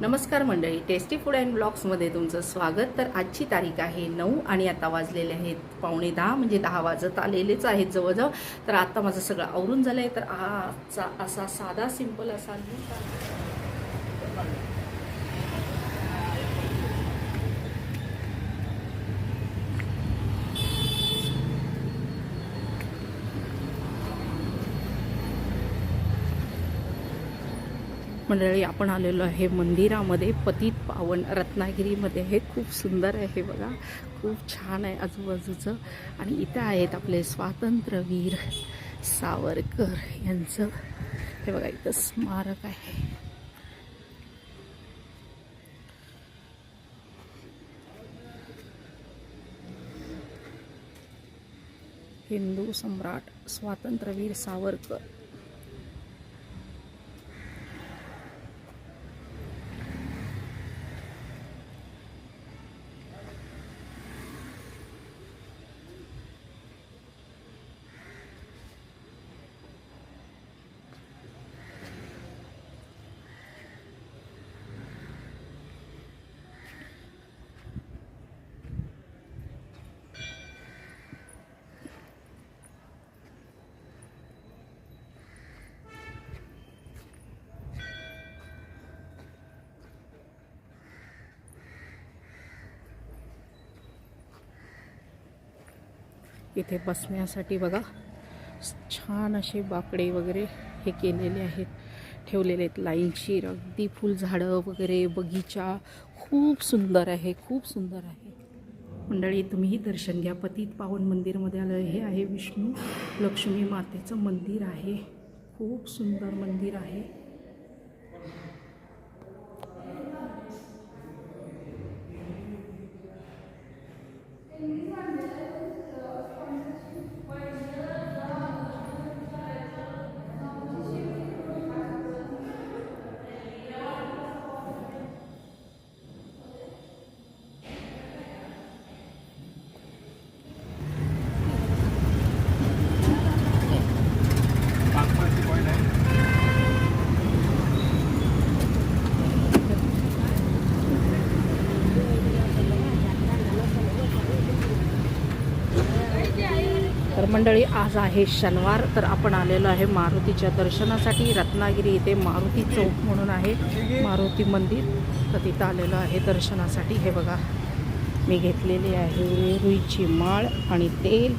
नमस्कार मंडळी tasty food and ब्लॉग्समध्ये तुमचं स्वागत. तर आजची तारीख आहे नऊ आणि आता वाजलेले आहेत पावणे दहा म्हणजे दहा वाजत आलेलेच आहेत जवळजवळ. तर आता माझं सगळं आवरून झालं आहे तर आजचा असा साधा सिंपल असा मंडळी आपण आलेलो आहे मंदिरामध्ये पतित पावन रत्नागिरीमध्ये. हे खूप सुंदर आहे बघा. खूप छान आहे आजूबाजूचं. आणि इथं आहेत आपले स्वातंत्र्यवीर सावरकर यांचं. हे बघा इथं स्मारक आहे. हिंदू सम्राट स्वातंत्र्यवीर सावरकर. इथे बसण्यासाठी बघा. छान असे बाकडे वगैरे हे केलेले आहेत. ठेवलेले आहेत लाईनशीर अगदी फुलझाडं वगैरे बगीचा. खूप सुंदर आहे खूप सुंदर आहे. मंडळी तुम्हीही दर्शन घ्या. पतित पावन मंदिरमध्ये आलं. हे आहे विष्णू लक्ष्मी मातेचं मंदिर आहे. खूप सुंदर मंदिर आहे तर मंडळी आज आहे शनिवार तर आपण आलेलो आहे मारुतीच्या दर्शनासाठी. रत्नागिरी इथे मारुती चौक म्हणून आहे मारुती मंदिर. तर तिथं आलेलो आहे दर्शनासाठी. हे बघा मी घेतलेली आहे रुईची माळ आणि तेल.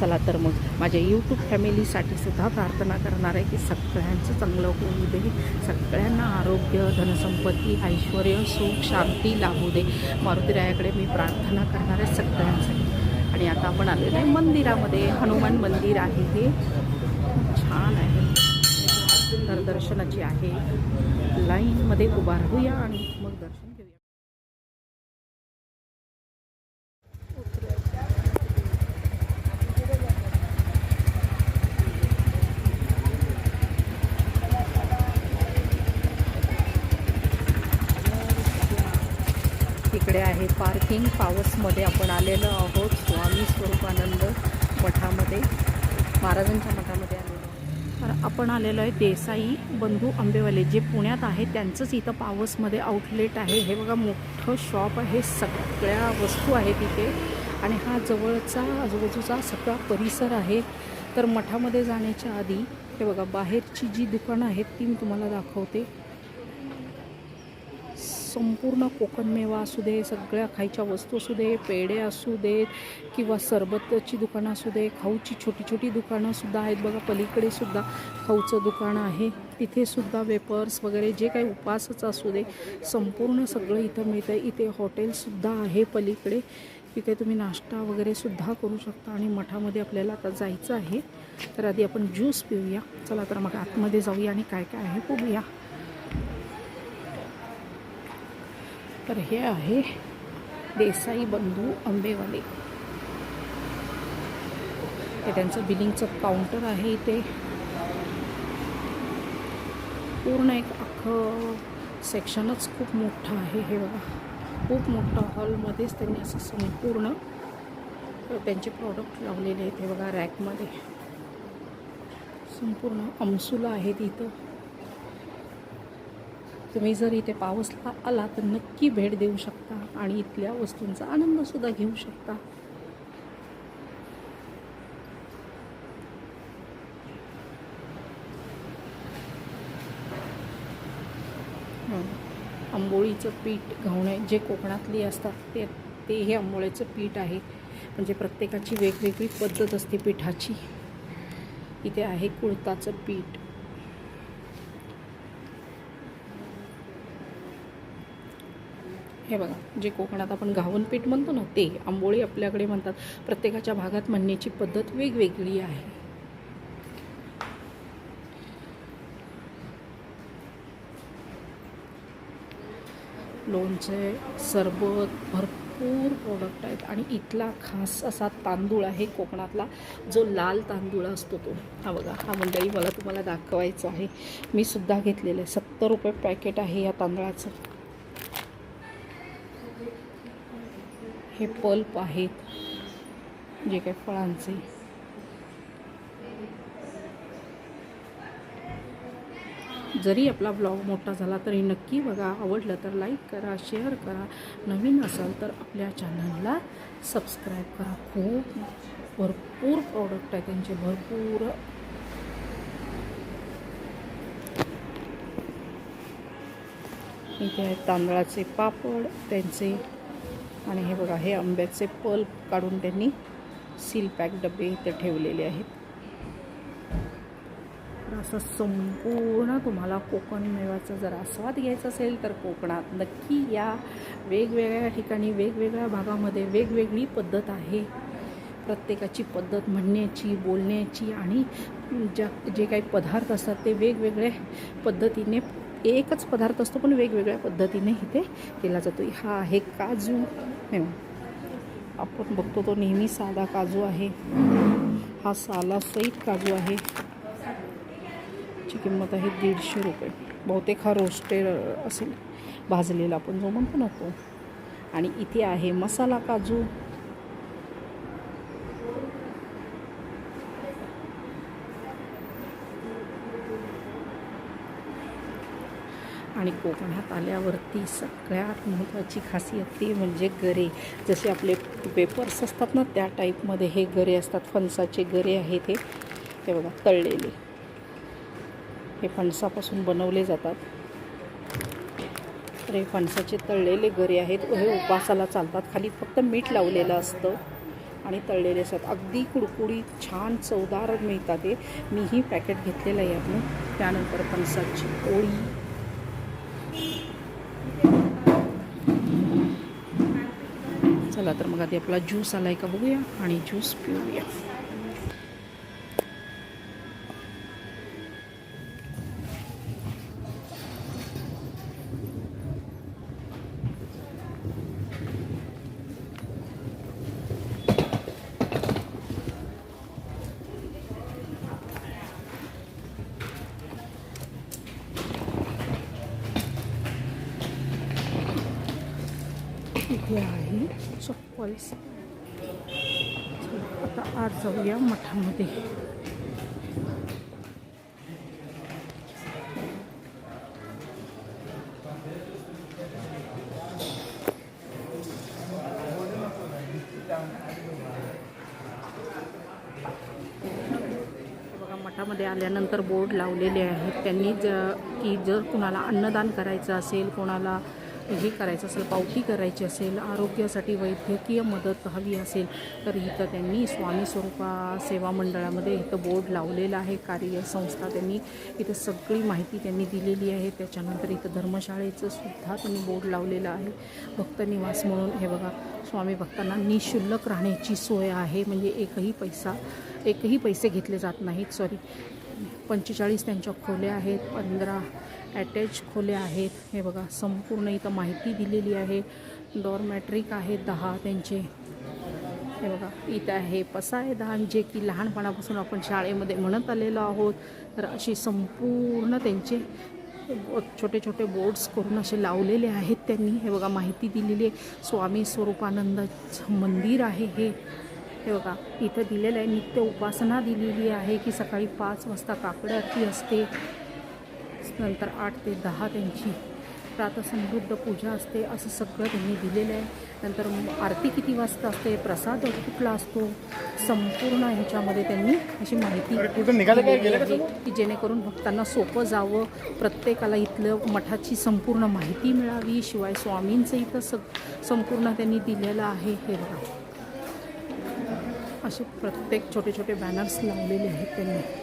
चला तर मग माझ्या यूट्यूब फॅमिलीसाठी सुद्धा प्रार्थना करणार आहे की सगळ्यांचं चांगलं होऊ दे सगळ्यांना आरोग्य धनसंपत्ती ऐश्वर सुख शांती लाभू दे. मारुतीरायाकडे मी प्रार्थना करणार आहे सगळ्यांसाठी. आणि आता आपण आलेलो आहे. मंदिरामध्ये हनुमान मंदिर आहे हे. छान आहे. तर दर्शनाची आहे. लाईनमध्ये उभा राहूया आणि मग दर्शन घेऊया इकडे आहे पार्किंग पावसमध्ये आपण आलेलो आहोत. स्वामी स्वरूपानंद मठामध्ये महाराजांच्या मठामध्ये आलेलो तर आपण आलेलो आहे देसाई बंधू आंबेवाले जे पुण्यात आहे त्यांचंच इथं पावसमध्ये आउटलेट आहे. हे बघा मोठं शॉप आहे. सगळ्या वस्तू आहेत इथे. आणि हा जवळचा आजूबाजूचा सगळा परिसर आहे. तर मठामध्ये जाण्याच्या आधी हे बघा बाहेरची जी दुकानं आहेत ती मी तुम्हाला दाखवते. संपूर्ण कोकणमेवा असू दे सगळ्या खायच्या वस्तू असू दे पेढे असू देत किंवा सरबताची दुकानं असू दे खाऊची छोटी छोटी दुकानंसुद्धा आहेत बघा पलीकडे सुद्धा खाऊचं दुकान आहे. तिथेसुद्धा वेपर्स वगैरे जे काही उपासच असू दे संपूर्ण सगळं इथं मिळतं इथे हॉटेलसुद्धा आहे पलीकडे. तिथे तुम्ही नाश्ता वगैरे सुद्धा करू शकता आणि मठामध्ये आपल्याला आता जायचं आहे. तर आधी आपण ज्यूस पिऊया. चला तर मग आतमध्ये जाऊया आणि काय काय आहे बघूया तर हे आहे देसाई बंधू आंबेवाले. हे त्यांचं बिलिंगचं काउंटर आहे इथे. पूर्ण एक अख्खं सेक्शनच खूप मोठं आहे हे बघा. खूप मोठं हॉलमध्येच त्यांनी असं संपूर्ण त्यांचे प्रॉडक्ट लावलेले आहेत हे बघा रॅकमध्ये संपूर्ण अमसुला आहेत इथं. तुम्ही जर इथे पावसला आला तर नक्की भेट देऊ शकता आणि इथल्या वस्तूंचा आनंदसुद्धा घेऊ शकता. आंबोळीचं पीठ घावणे जे कोकणातली असतात ते ते हे आंबोळ्याचं पीठ आहे. म्हणजे प्रत्येकाची वेगवेगळी पद्धत असते पिठाची. इथे आहे कुळताचं पीठ. हे बघा जे कोकणात आपण घावन पीठ म्हणतो ना ते आंबोळी आपल्याकडे म्हणतात. प्रत्येकाच्या भागात म्हणण्याची पद्धत वेगवेगळी आहे. लोणचे सरबत भरपूर प्रोडक्ट आहेत. आणि इथला खास असा तांदूळ आहे कोकणातला जो लाल तांदूळ असतो तो. हा बघा हा मंडळी मला तुम्हाला दाखवायचा आहे. मी सुद्धा घेतलेलं आहे. सत्तर रुपये पॅकेट आहे या तांदळाचं. हे पल्प आहेत जे काही फळांचे. जरी आपला ब्लॉग मोठा झाला तरी नक्की बघा आवडलं तर लाईक करा शेअर करा. नवीन असाल तर आपल्या चॅनलला सबस्क्राईब करा. खूप भरपूर प्रॉडक्ट आहे त्यांचे भरपूर. इथे आहेत तांदळाचे पापड त्यांचे आणि हे बघा हे आंब्याचे पल्प काढून त्यांनी सील पॅक डबे इथे ठेवलेले आहेत. असं संपूर्ण तुम्हाला कोकण मेवाचा जर आस्वाद घ्यायचा असेल तर कोकणात नक्की या वेगवेगळ्या ठिकाणी वेगवेगळ्या भागामध्ये वेगवेगळी पद्धत आहे. प्रत्येकाची पद्धत म्हणण्याची बोलण्याची आणि ज्या जे काही पदार्थ असतात ते वेगवेगळ्या पद्धतीने एकच पदार्थ असतो पण वेगवेगळ्या पद्धतीने इथे केला जातो हा आहे काजू. हे आपण बघतो तो नेहमी साधा काजू आहे. हा सालासहित काजू आहे. ची किंमत आहे दीडशे रुपये. बहुतेक हा रोस्टेड असेल. भाजलेला आपण जो म्हणतो ना तो. आणि इथे आहे मसाला काजू. आणि कोकणात आल्यावरती सगळ्यात महत्त्वाची खासियत ती म्हणजे गरे. जसे आपले पेपर्स असतात ना त्या टाईपमध्ये हे गरे असतात. फणसाचे गरे आहेत हे ते बघा तळलेले. हे फणसापासून बनवले जातात. तर हे फणसाचे तळलेले गरे आहेत. हे उपासाला चालतात. खाली फक्त मीठ लावलेलं असतं आणि तळलेले असतात. अगदी कुडकुडीत छान चवदार मिळतात ते मीही पॅकेट घेतलेलं आहे यातून. त्यानंतर फणसाची पोळी. चला तर मग आधी आपला ज्यूस आलाय का बघूया आणि ज्यूस पिऊया इथे आहे आता आज जाऊया मठामध्ये. बघा मठामध्ये आल्यानंतर बोर्ड लावलेले आहेत. त्यांनी ज की जर कुणाला अन्नदान करायचं असेल कोणाला हे करायचं असेल पावती करायची असेल आरोग्यासाठी वैद्यकीय मदत हवी असेल तर इथं त्यांनी स्वामी स्वरूपा सेवा मंडळामध्ये इथं बोर्ड लावलेला आहे. कार्यसंस्था त्यांनी इथं सगळी माहिती त्यांनी दिलेली आहे. त्याच्यानंतर इथं धर्मशाळेचं सुद्धा त्यांनी बोर्ड लावलेलं आहे. भक्त निवास म्हणून हे बघा स्वामी भक्तांना निशुल्क राहण्याची सोय आहे. म्हणजे एकही पैसा एकही पैसे घेतले जात नाहीत. सॉरी पंचेचाळीस त्यांच्या खोल्या आहेत पंधरा अटॅच खोल्या आहेत. हे बघा संपूर्ण इथं माहिती दिलेली आहे. डॉरमॅट्रिक आहे दहा त्यांचे. हे बघा इथं आहे पसायदान जे की लहानपणापासून आपण शाळेमध्ये म्हणत आलेलो आहोत. तर अशी संपूर्ण त्यांचे छोटे छोटे बोर्ड्स करून असे लावलेले आहेत त्यांनी. हे बघा माहिती दिलेली आहे. स्वामी स्वरूपानंदाचं मंदिर आहे हे. हे बघा इथं दिलेलं आहे. नित्य उपासना दिलेली आहे की सकाळी पाच वाजता काकड आरती असते. नंतर आठ ते दहा त्यांची प्रातसमृद्ध पूजा असते असं सगळं त्यांनी दिलेलं आहे. नंतर आरती किती वाजता असते प्रसाद कुठला असतो संपूर्ण ह्याच्यामध्ये त्यांनी अशी माहिती की जेणेकरून भक्तांना सोपं जावं प्रत्येकाला इथलं मठाची संपूर्ण माहिती मिळावी. शिवाय स्वामींचं इथं सग संपूर्ण त्यांनी दिलेलं आहे हे बघा. असे प्रत्येक छोटे छोटे बॅनर्स लावलेले आहेत त्यांनी.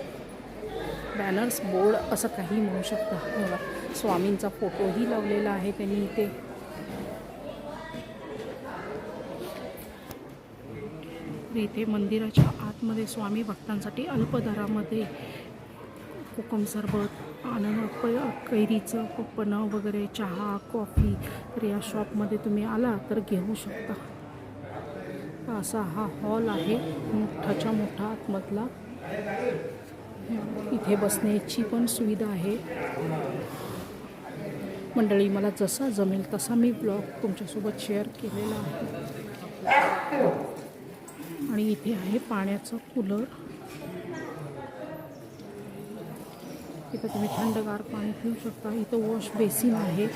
बॅनर्स बोर्ड असं काही म्हणू शकता. स्वामींचा फोटोही लावलेला आहे त्यांनी इथे. इथे मंदिराच्या आतमध्ये स्वामी भक्तांसाठी अल्पदरामध्ये कोकम सरबत आनंद प कैरीचं पप्पनं वगैरे चहा कॉफी तर या शॉपमध्ये तुम्ही आला तर घेऊ शकता. असा हा हॉल आहे मोठाच्या मोठा आतमधला. इथे बसण्याची पण सुविधा आहे. मंडळी मला जसा जमेल तसा मी ब्लॉग तुमच्यासोबत शेअर केलेला आहे. आणि इथे आहे पाण्याचं कूलर. इथं तुम्ही थंडगार पाणी पिऊ शकता. इथं वॉश बेसिन आहे.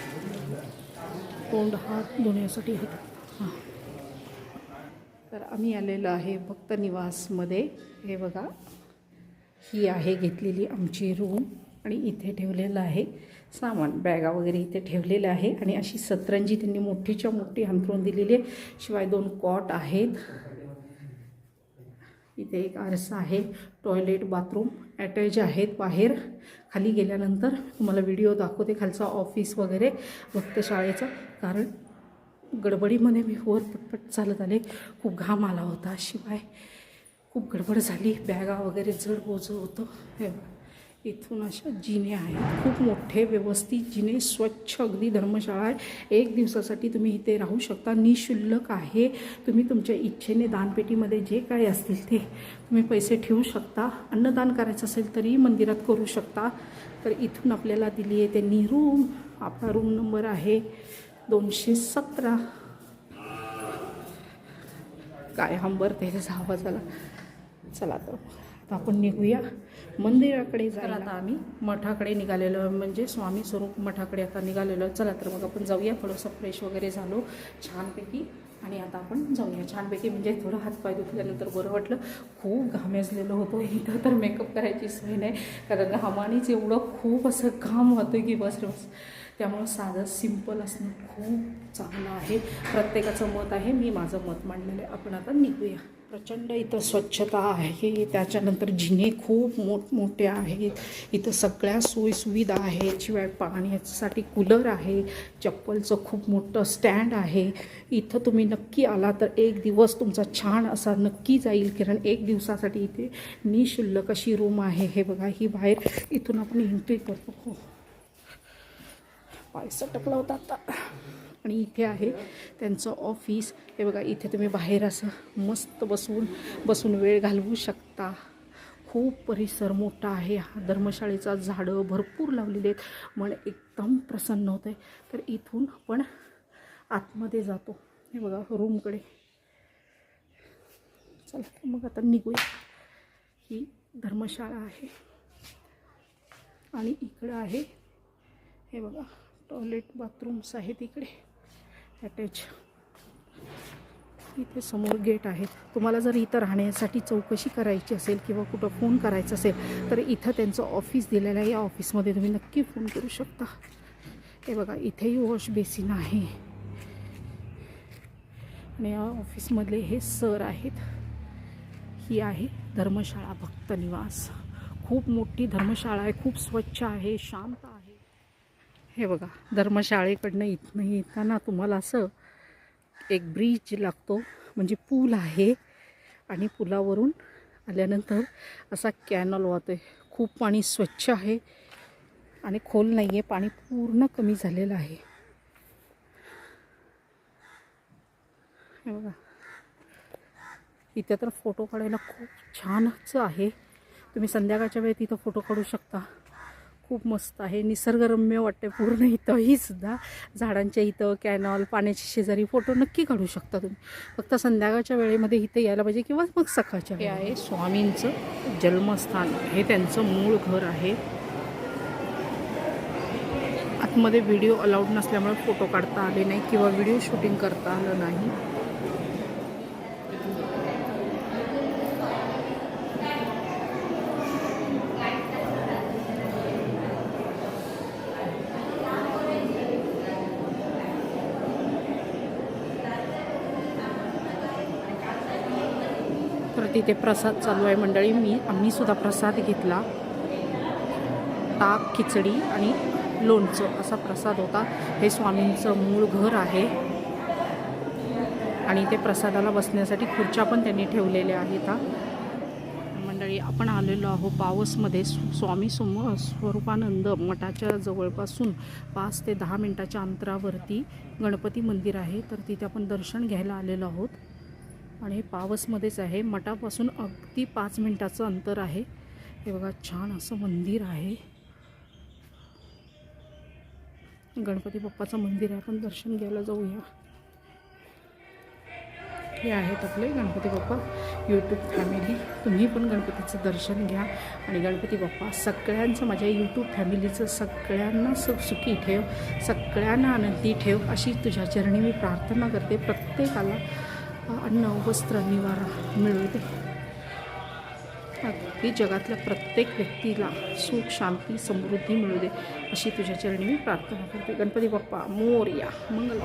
तोंड हात धुण्यासाठी आहे हां. तर आम्ही आलेलो आहे भक्त निवासमध्ये. हे बघा. ही आहे घेतलेली आमची रूम आणि इथे ठेवलेलं आहे. सामान बॅगा वगैरे इथे ठेवलेलं आहे आणि अशी सतरंजी त्यांनी मोठीच्या मोठी अंथरून दिलेली आहे. शिवाय दोन कॉट आहेत. इथे एक आरसा आहे. टॉयलेट बाथरूम अटॅच आहेत बाहेर. खाली गेल्यानंतर तुम्हाला व्हिडिओ दाखवते खालचा ऑफिस वगैरे भक्त शाळेचा. कारण गडबडीमध्ये मी वर पटपट चालत आले. खूप घाम आला होता. शिवाय खूप गडबड झाली. बॅगा वगैरे जड बोज होतं. हे इथून अशा जिने आहेत. खूप मोठे व्यवस्थित जिने स्वच्छ अगदी धर्मशाळा आहे. एक दिवसासाठी तुम्ही इथे राहू शकता. निशुल्क आहे. तुम्ही तुमच्या इच्छेने दानपेटीमध्ये जे काय असतील ते तुम्ही पैसे ठेवू शकता. अन्नदान करायचं असेल तरी मंदिरात करू शकता. तर इथून आपल्याला दिली आहे त्यांनी रूम. आपला रूम नंबर आहे दोनशे सतरा. काय हंबर त्याचा आवाज आला. चला तर. आपण निघूया. मंदिराकडे जायला. आता आम्ही मठाकडे निघालेलो म्हणजे स्वामी स्वरूप मठाकडे आता निघालेलो. चला तर मग आपण जाऊया. थोडंसं फ्रेश वगैरे झालो. छानपैकी. आणि आता आपण जाऊया. छानपैकी म्हणजे थोडं हातपाय दुखल्यानंतर बरं वाटलं. खूप घामेजलेलं होतं. इथं तर मेकअप करायची सोय नाही. कारण घामानीच एवढं खूप असं घाम होतं की बस बस. त्यामुळं साधं सिंपल असणं खूप चांगलं आहे. प्रत्येकाचं मत आहे. मी माझं मत मांडलेलं आहे. आपण आता निघूया. प्रचंड इथं स्वच्छता आहे. त्याच्यानंतर जिने खूप मोठमोठे आहेत. इथं सगळ्या सोयीसुविधा आहेत. शिवाय पाण्यासाठी कूलर आहे. चप्पलचं खूप मोठं स्टँड आहे. इथं तुम्ही नक्की आला तर एक दिवस तुमचा छान असा नक्की जाईल. कारण एक दिवसासाठी इथे निशुल्क अशी रूम आहे. हे बघा ही बाहेर इथून आपण एंट्री करतो. हो. पाय टकला होता आता. आणि इथे आहे त्यांचं ऑफिस. हे बघा इथे तुम्ही बाहेर असं मस्त बसून बसून वेळ घालवू शकता. खूप परिसर मोठा आहे. हा धर्मशाळेचा झाडं भरपूर लावलेले आहेत. मन एकदम प्रसन्न होतं आहे तर इथून आपण आतमध्ये जातो. हे बघा रूमकडे. चला मग आता निघूया. ही धर्मशाळा आहे. आणि इकडं आहे हे बघा टॉयलेट बाथरूम्स आहेत इकडे. अटॅच इथे समोर गेट आहे तुम्हाला जर इथं राहण्यासाठी चौकशी करायची असेल किंवा कुठं फोन करायचा असेल तर इथं त्यांचं ऑफिस दिलेलं आहे. या ऑफिसमध्ये तुम्ही नक्की फोन करू शकता. हे बघा इथेही वॉश बेसिन आहे. आणि या ऑफिसमधले हे सर आहेत. ही आहे धर्मशाळा भक्त निवास. खूप मोठी धर्मशाळा आहे खूप स्वच्छ आहे शांत आहे हे बघा धर्मशाळेकडनं इथनं येताना तुम्हाला असं एक ब्रिज लागतो म्हणजे पूल आहे. आणि पुलावरून आल्यानंतर असा कॅनल वाहतोय. खूप पाणी स्वच्छ आहे आणि खोल नाही आहे पाणी पूर्ण कमी झालेलं आहे. हे बघा. इथे तर फोटो काढायला खूप छानच आहे. तुम्ही संध्याकाळच्या वेळेत इथं फोटो काढू शकता. खूप मस्त आहे. निसर्गरम्य वाटते पूर्ण इथंही सुद्धा झाडांच्या इथं कॅनॉल पाण्याच्या शेजारी फोटो नक्की काढू शकता तुम्ही. फक्त संध्याकाळच्या वेळेमध्ये इथे यायला पाहिजे किंवा मग सकाळच्या हे आहे स्वामींचं जन्मस्थान. हे त्यांचं मूळ घर आहे. आतमध्ये व्हिडिओ अलाउड नसल्यामुळे फोटो काढता आले नाही किंवा व्हिडिओ शूटिंग करता आलं नाही. तिथे प्रसाद चालू आहे मंडळी. मी आम्ही सुद्धा प्रसाद घेतला. ताक खिचडी आणि लोणचं असा प्रसाद होता. हे स्वामींचं मूळ घर आहे. आणि ते प्रसादाला बसण्यासाठी खुर्च्या पण त्यांनी ठेवलेल्या आहेत. मंडळी आपण आलेलो आहो पावसमध्ये स्वामी सोम स्वरूपानंद मठाच्या जवळपासून पाच ते दहा मिनटाच्या अंतरावरती गणपती मंदिर आहे. तर तिथे आपण दर्शन घ्यायला आलेलो आहोत. आणि हे पावसमध्येच आहे. मठापासून अगदी पाच मिनटाचं अंतर आहे. हे बघा छान असं मंदिर आहे. गणपती बाप्पाचं मंदिर आहे. आपण दर्शन घ्यायला जाऊया. हे आहेत आपले गणपती बाप्पा. यूट्यूब फॅमिली तुम्ही पण गणपतीचं दर्शन घ्या. आणि गणपती बाप्पा सगळ्यांचं माझ्या यूट्यूब फॅमिलीचं सगळ्यांना सुख सुखी ठेव. सगळ्यांना आनंदी ठेव. अशी तुझ्या चरणी मी प्रार्थना करते. प्रत्येकाला अन्न वस्त्र निवारा मिळू दे अगदी जगातल्या प्रत्येक व्यक्तीला सुख शांती समृद्धी मिळू दे अशी तुझ्या चरणी मी प्रार्थना करते. गणपती बाप्पा मोर्या मंगल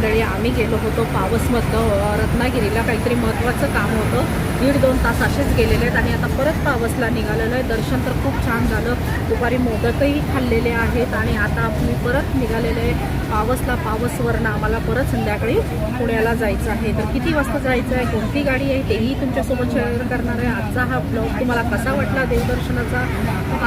मंडळी आम्ही गेलो होतो पावसमधलं रत्नागिरीला काहीतरी महत्त्वाचं काम होतं. दीड दोन तास असेच गेलेले आहेत आणि आता परत पावसला निघालेलं आहे. दर्शन तर खूप छान झालं. दुपारी मोदकही खाल्लेले आहेत आणि आता मी परत निघालेले आहे. पावसला पावसवरनं आम्हाला परत संध्याकाळी पुण्याला जायचं आहे. तर किती वाजता जायचं आहे? कोणती गाडी आहे? तेही तुमच्यासोबत शेअर करणार आहे. आजचा हा ब्लॉग तुम्हाला कसा वाटला देवदर्शनाचा?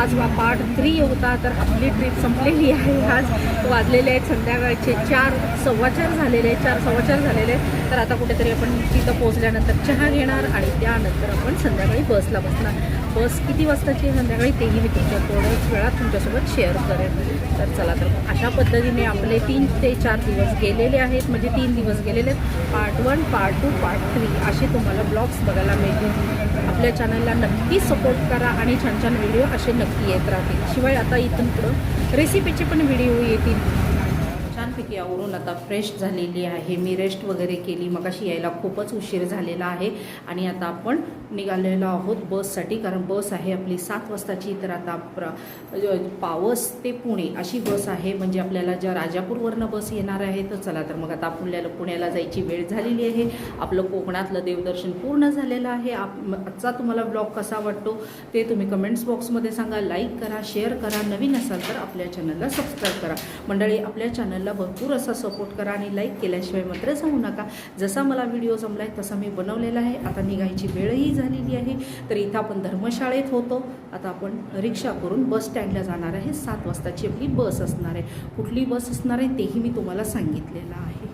आज हा पार्ट थ्री होता तर आपली ट्रिप संपलेली आहे आज. वाजलेले आहेत संध्याकाळचे चार सव्वा चार झालेले आहेत चार सव्वा चार झालेले आहेत. तर आता कुठेतरी आपण तिथं पोहोचल्यानंतर चहा घेणार आणि त्यानंतर आपण संध्याकाळी बसला बसणार. बस किती वाजताची संध्याकाळी? तेही मी तुमच्या थोड्याच वेळात तुमच्यासोबत शेअर करेन. तर चला तर अशा पद्धतीने आपले तीन ते चार दिवस गेलेले आहेत. म्हणजे तीन दिवस गेलेले आहेत. Part one part two part three असे तुम्हाला ब्लॉग्स बघायला मिळतील. आपल्या चॅनलला नक्की सपोर्ट करा आणि छान छान व्हिडिओ असे नक्की येत राहतील. शिवाय आता इथून पुढं रेसिपीचे पण व्हिडिओ येतील. की आवरून आता फ्रेश झालेली आहे. मी रेस्ट वगैरे केली. मग अशी यायला खूपच उशीर झालेला आहे. आणि आता आपण निघालेलो आहोत बससाठी. कारण बस आहे आपली सात वाजताची. तर आता प्र पावस ते पुणे अशी बस आहे. म्हणजे आपल्याला ज्या राजापूरवरनं बस येणार आहे तर चला तर मग आता आपल्याला पुण्याला जायची वेळ झालेली आहे. आपलं कोकणातलं देवदर्शन पूर्ण झालेलं आहे. आप आजचा तुम्हाला ब्लॉग कसा वाटतो ते तुम्ही कमेंट्स बॉक्समध्ये सांगा. लाईक करा शेअर करा. नवीन असाल तर आपल्या चॅनलला सबस्क्राईब करा. मंडळी आपल्या चॅनलला भरपूर भरपूर असा सपोर्ट करा आणि लाईक केल्याशिवाय मात्र जाऊ नका. जसा मला व्हिडिओ जमलाय तसा मी बनवलेला आहे. आता निघायची वेळही झालेली आहे. तर इथं आपण धर्मशाळेत होतो. आता आपण रिक्षा करून बस स्टँडला जाणार आहे. सात वाजताची आपली बस असणार आहे. कुठली बस असणार आहे तेही मी तुम्हाला सांगितलेलं आहे.